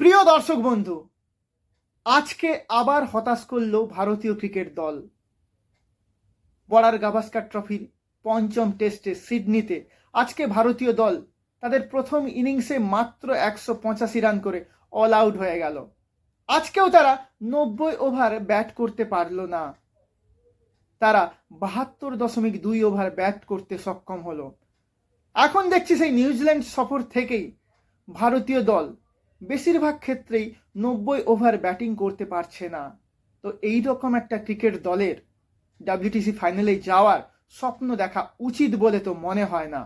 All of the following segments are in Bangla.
প্রিয় দর্শক বন্ধু, আজকে আবার হতাশ করল ভারতীয় ক্রিকেট দল। বড়ার গাভাস্কার ট্রফির পঞ্চম টেস্টে সিডনিতে। আজকে ভারতীয় দল তাদের প্রথম ইনিংসে মাত্র একশো পঁচাশি রান করে অল আউট হয়ে গেল। আজকেও তারা নব্বই ওভার ব্যাট করতে পারল না। তারা বাহাত্তর দশমিক দুই ওভার ব্যাট করতে সক্ষম হলো। এখন দেখছি সেই নিউজিল্যান্ড সফর থেকেই ভারতীয় দল বেশিরভাগ ক্ষেত্রেই নব্বই ওভার ব্যাটিং করতে পারছে না। তো এই রকম একটা ক্রিকেট দলের ডাব্লিউটিসি ফাইনালে যাওয়ার স্বপ্ন দেখা উচিত বলে তো মনে হয় না।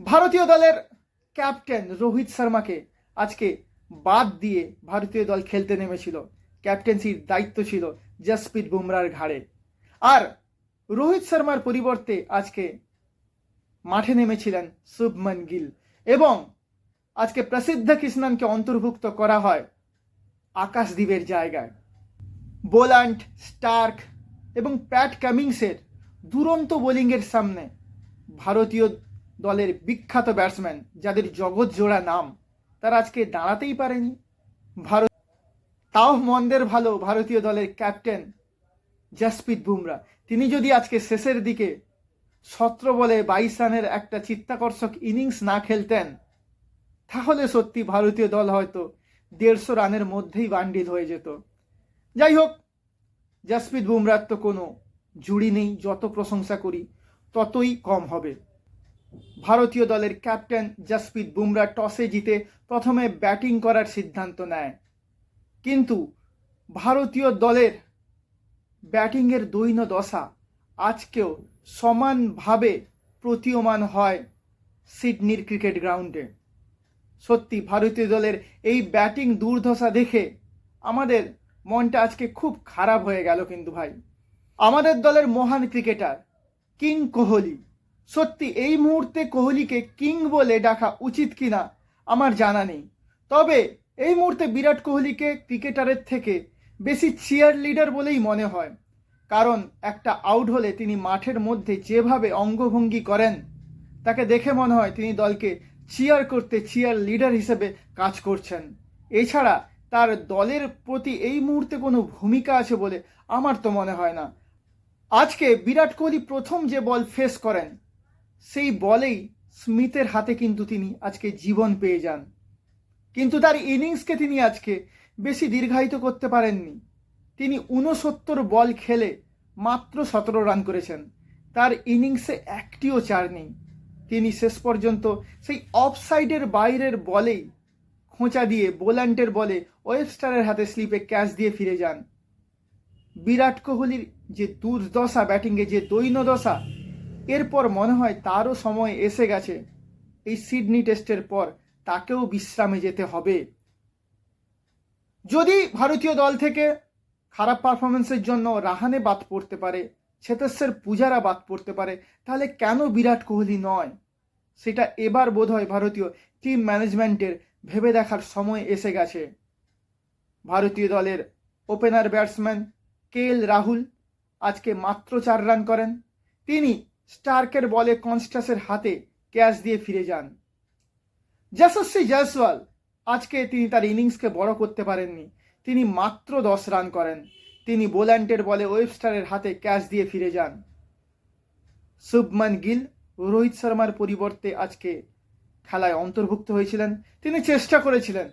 ভারতীয় দলের ক্যাপ্টেন রোহিত শর্মাকে আজকে বাদ দিয়ে ভারতীয় দল খেলতে নেমেছিল। ক্যাপ্টেন্সির দায়িত্ব ছিল জসপ্রীত বুমরার ঘাড়ে। আর রোহিত শর্মার পরিবর্তে আজকে মাঠে নেমেছিলেন শুভমন গিল এবং আজকে প্রসিদ্ধ কৃষ্ণনকে অন্তর্ভুক্ত করা হয় আকাশদ্বীপের জায়গায়। বোল্যান্ড স্টার্ক এবং প্যাট কামিংসের দুরন্ত বোলিংয়ের সামনে ভারতীয় দলের বিখ্যাত ব্যাটসম্যান যাদের জগৎ জোড়া নাম তারা আজকে দাঁড়াতেই পারেনি। ভারত তাও মন্দের ভালো ভারতীয় দলের ক্যাপ্টেন জসপ্রীত বুমরা। তিনি যদি আজকে শেষের দিকে সতেরো বলে বাইশ রানের একটা চিত্তাকর্ষক ইনিংস না খেলতেন তাহলে সত্যি ভারতীয় দল হয়তো দেড়শো রানের মধ্যেই বান্ডিল হয়ে যেত। যাই হোক, জসপ্রীত বুমরার তো কোনো জুড়ি নেই, যত প্রশংসা করি ততই কম হবে। ভারতীয় দলের ক্যাপ্টেন জসপ্রীত বুমরা টসে জিতে প্রথমে ব্যাটিং করার সিদ্ধান্ত নেয়। কিন্তু ভারতীয় দলের ব্যাটিংয়ের দৈন্য দশা আজকেও সমানভাবে প্রতীয়মান হয় সিডনির ক্রিকেট গ্রাউন্ডে। সত্যি ভারতীয় দলের এই ব্যাটিং দুর্দশা দেখে আমাদের মনটা আজকে খুব খারাপ হয়ে গেল কিন্তু ভাই। আমাদের দলের মহান ক্রিকেটার কিং কোহলি। সত্যি এই মুহূর্তে কোহলিকে কিং বলে ডাকা উচিত কিনা আমার জানা নেই। তবে এই মুহূর্তে বিরাট কোহলিকে ক্রিকেটারের থেকে বেশি চিয়ার লিডার বলেই মনে হয়। কারণ একটা আউট হলে তিনি মাঠের মধ্যে যেভাবে অঙ্গভঙ্গি করেন, তাকে দেখে মনে হয় তিনি দলকে চিয়ার করতে চিয়ার লিডার হিসেবে কাজ করছেন। এছাড়া তার দলের প্রতি এই মুহূর্তে কোনো ভূমিকা আছে বলে আমার তো মনে হয় না। আজকে বিরাট কোহলি প্রথম যে বল ফেস করেন, সেই বলেই স্মিথের হাতে কিন্তু তিনি আজকে জীবন পেয়ে যান। কিন্তু তার ইনিংসকে তিনি আজকে বেশি দীর্ঘায়িত করতে পারেননি। তিনি ঊনসত্তর বল খেলে মাত্র সতেরো রান করেছেন। তার ইনিংসে একটিও চার নেই। তিনি শেষ পর্যন্ত সেই অফসাইডের বাইরের বলেই খোঁচা দিয়ে বোল্যান্ডের বলে ওয়েবস্টারের হাতে স্লিপে ক্যাচ দিয়ে ফিরে যান। বিরাট কোহলির যে দুর্দশা ব্যাটিংয়ে যে দৈন্যদশা, এরপর মনে হয় তারও সময় এসে গেছে। এই সিডনি টেস্টের পর তাকেও বিশ্রামে যেতে হবে। যদি ভারতীয় দল থেকে খারাপ পারফরমেন্সের জন্য রাহানে বাদ পড়তে পারে ছেতেশ্বর পূজারা বাদ পড়তে পারে, তাহলে কেন বিরাট কোহলি নয়? সেটা এবার বোধ হয় ভারতীয় টিম ম্যানেজমেন্টের ভেবে দেখার সময় এসে গেছে। ভারতীয় দলের opener batsman K L Rahul আজকে মাত্র চার রান করেন। তিনি স্টার্কের বলে কনস্টাসের হাতে ক্যাচ দিয়ে ফিরে যান। যশস্বী জয়সওয়াল আজকে তিনি তার ইনিংসকে বড় করতে পারেননি। তিনি মাত্র দশ রান করেন। তিনি বোল্যান্ডের বলে ওয়েবস্টারের হাতে ক্যাচ দিয়ে ফিরে যান। শুভমান গিল রোহিত শর্মার পরিবর্তে আজকে খেলায় অন্তর্ভুক্ত হয়েছিলেন। তিনি চেষ্টা করেছিলেন।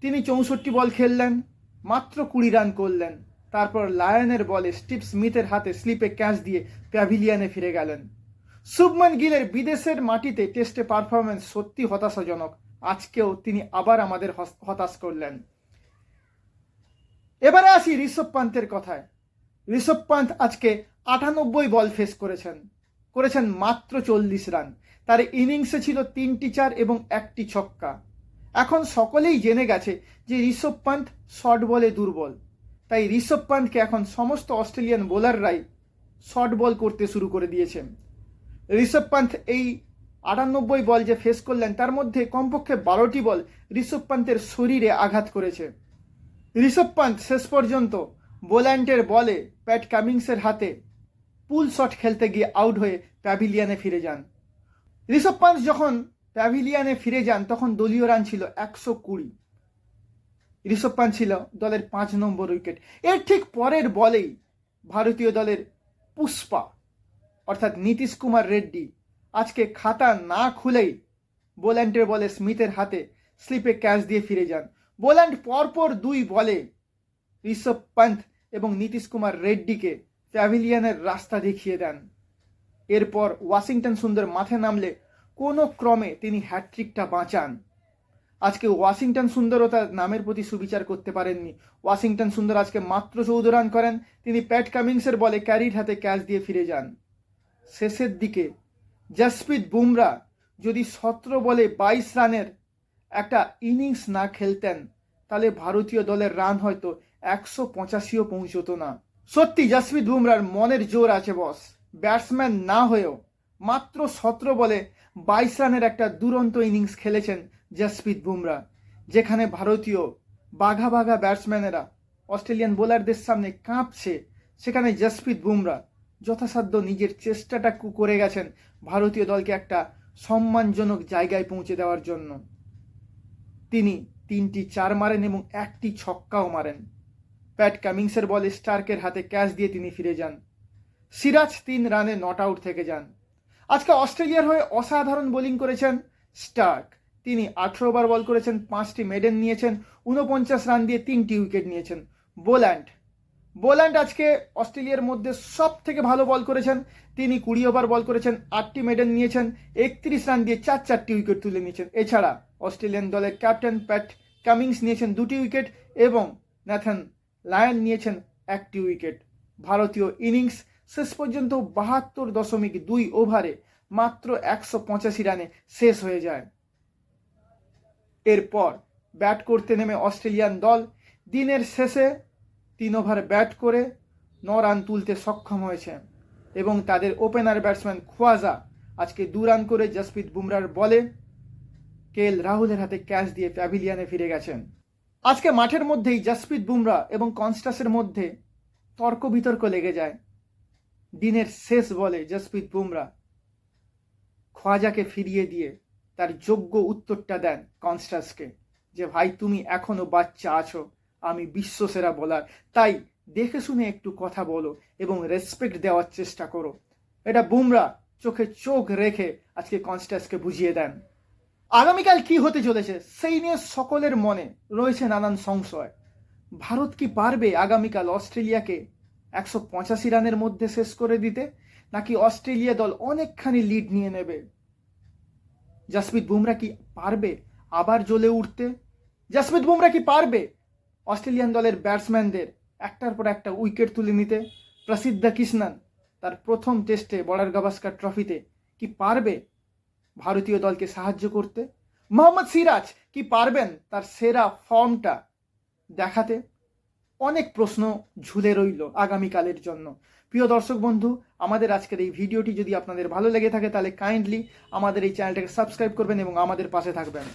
তিনি চৌষট্টি বল খেললেন, মাত্র কুড়ি রান করলেন। তারপর লায়নের বলে স্টিভ স্মিথের হাতে স্লিপে ক্যাচ দিয়ে প্যাভিলিয়ানে ফিরে গেলেন। শুভমান গিলের বিদেশের মাটিতে টেস্টে পারফরমেন্স সত্যি হতাশাজনক। আজকেও তিনি আবার আমাদের হতাশ করলেন। এবারে আসি ঋষভ পান্তের কথায়। ঋষভ পান্ত আজকে আটানব্বই বল ফেস করেছেন। করেছেন মাত্র চল্লিশ রান। তার ইনিংসে ছিল তিনটি চার এবং একটি ছক্কা। এখন সকলেই জেনে গেছে যে ঋষভ পান্ত শর্ট বলে দুর্বল। তাই ঋষভ পান্তকে এখন সমস্ত অস্ট্রেলিয়ান বোলাররাই শর্ট বল করতে শুরু করে দিয়েছেন। ঋষভ পান্ত এই আটানব্বই বল যে ফেস করলেন, তার মধ্যে কমপক্ষে বারোটি বল ঋষভ পান্তের শরীরে আঘাত করেছে। ঋষভ পান্ত শেষ পর্যন্ত বোল্যান্ডের বলে প্যাট কামিংসের হাতে পুল শট খেলতে গিয়ে আউট হয়ে প্যাভিলিয়ানে ফিরে যান। ঋষভ পান্ত যখন প্যাভিলিয়ানে ফিরে যান, তখন দলীয় রান ছিল একশো কুড়ি। ঋষভ পান্ত ছিল দলের পাঁচ নম্বর উইকেট। এর ঠিক পরের বলেই ভারতীয় দলের পুষ্পা, অর্থাৎ নীতিশ কুমার রেড্ডি, আজকে খাতা না খুলেই বোল্যান্ডের বলে স্মিথের হাতে স্লিপে ক্যাচ দিয়ে ফিরে যান। বোল্যান্ড পরপর দুই বলে ঋষভ পান্ত এবং নীতিশ কুমার রেড্ডিকে প্যাভিলিয়নের রাস্তা দেখিয়ে দেন। এরপর ওয়াশিংটন সুন্দর মাঠে নামলে কোনো ক্রমে তিনি হ্যাট্রিকটা বাঁচান। আজকে ওয়াশিংটন সুন্দরও তার নামের প্রতি সুবিচার করতে পারেননি। ওয়াশিংটন সুন্দর আজকে মাত্র চৌদ্দ রান করেন। তিনি প্যাট কামিংসের বলে ক্যারির হাতে ক্যাচ দিয়ে ফিরে যান। শেষের দিকে জসপ্রীত বুমরা যদি সতেরো বলে বাইশ রানের একটা ইনিংস না খেলতেন, তাহলে ভারতীয় দলের রান হয়তো একশো পঁচাশিও পৌঁছতো না। সত্যি জসপ্রীত বুমরার মনের জোর আছে বস ব্যাটসম্যান না হয়েও মাত্র সতেরো বলে বাইশ রানের একটা দুরন্ত ইনিংস খেলেছেন জসপ্রীত বুমরা যেখানে ভারতীয় বাঘা বাঘা ব্যাটসম্যানেরা অস্ট্রেলিয়ান বোলারদের সামনে কাঁপছে, সেখানে জসপ্রীত বুমরা যথাসাধ্য নিজের চেষ্টাটা করে গেছেন ভারতীয় দলকে একটা সম্মানজনক জায়গায় পৌঁছে দেওয়ার জন্য। তিনি তিনটি চার মারেন এবং একটি ছক্কাও মারেন। প্যাট কামিংসের বলে স্টার্কের হাতে ক্যাচ দিয়ে তিনি ফিরে যান। সিরাজ তিন রানে নট আউট থেকে যান। আজকে অস্ট্রেলিয়ার হয়ে অসাধারণ বোলিং করেছেন স্টার্ক। তিনি আঠেরো ওভার বল করেছেন, পাঁচটি মেডেন নিয়েছেন, উনপঞ্চাশ রান দিয়ে তিনটি উইকেট নিয়েছেন। বোল্যান্ড। বোল্যান্ড আজকে অস্ট্রেলিয়ার মধ্যে সব থেকে ভালো বল করেছেন। তিনি কুড়ি ওভার বল করেছেন, আটটি মেডেল নিয়েছেন, একত্রিশ রান দিয়ে চার চারটি উইকেট তুলে নিয়েছেন। এছাড়া অস্ট্রেলিয়ান দলের ক্যাপ্টেন প্যাট কামিংস নিয়েছেন দুটি উইকেট এবং ন্যাথন লায়ন নিয়েছেন একটি উইকেট। ভারতীয় ইনিংস শেষ পর্যন্ত বাহাত্তর দশমিক দুই ওভারে মাত্র একশো পঁচাশি রানে শেষ হয়ে যায়। এরপর ব্যাট করতে নেমে অস্ট্রেলিয়ান দল দিনের শেষে তিন ওভার ব্যাট করে ন রান তুলতে সক্ষম হয়েছে এবং তাদের ওপেনার ব্যাটসম্যান খোয়াজা আজকে দু রান করে জসপ্রীত বুমরার বলে কে এল রাহুলের হাতে ক্যাচ দিয়ে প্যাভিলিয়ানে ফিরে গেছেন। আজকে মাঠের মধ্যেই জসপ্রীত বুমরা এবং কনস্টাসের মধ্যে তর্ক বিতর্ক লেগে যায়। দিনের শেষ বলে জসপ্রীত বুমরা। খোয়াজাকে ফিরিয়ে দিয়ে তার যোগ্য উত্তরটা দেন কনস্টাসকে যে, ভাই, তুমি এখনও বাচ্চা আছো, আমি বিশ্বসেরা বলার তাই দেখে শুনে একটু কথা বলো এবং রেসপেক্ট দেওয়ার চেষ্টা করো। এটা বুমরা চোখে চোখ রেখে আজকে কনস্টাসকে বুঝিয়ে দেন। আগামীকাল কি হতে চলেছে সেই নিয়ে সকলের মনে রয়েছে নানান সংশয়। ভারত কি পারবে আগামীকাল অস্ট্রেলিয়াকে একশো পঁচাশি রানের মধ্যে শেষ করে দিতে? নাকি অস্ট্রেলিয়া দল অনেকখানি লিড নিয়ে নেবে? জসপ্রীত বুমরা কি পারবে আবার জ্বলে উঠতে? জসপ্রীত বুমরা কি পারবে অস্ট্রেলিয়ান দলের ব্যাটসম্যানদের একটার পর একটা উইকেট তুলে নিতে? প্রসিদ্ধা কৃষ্ণন তার প্রথম টেস্টে বর্ডার গাভাস্কার ট্রফিতে কি পারবে ভারতীয় দলকে সাহায্য করতে। মোহাম্মদ সিরাজ, কি পারবেন তার সেরা ফর্মটা দেখাতে? অনেক প্রশ্ন ঝুলে রইল আগামীকালের জন্য। প্রিয় দর্শক বন্ধু, আমাদের আজকের এই ভিডিওটি যদি আপনাদের ভালো লেগে থাকে, তাহলে কাইন্ডলি আমাদের এই চ্যানেলটাকে সাবস্ক্রাইব করবেন এবং আমাদের পাশে থাকবেন।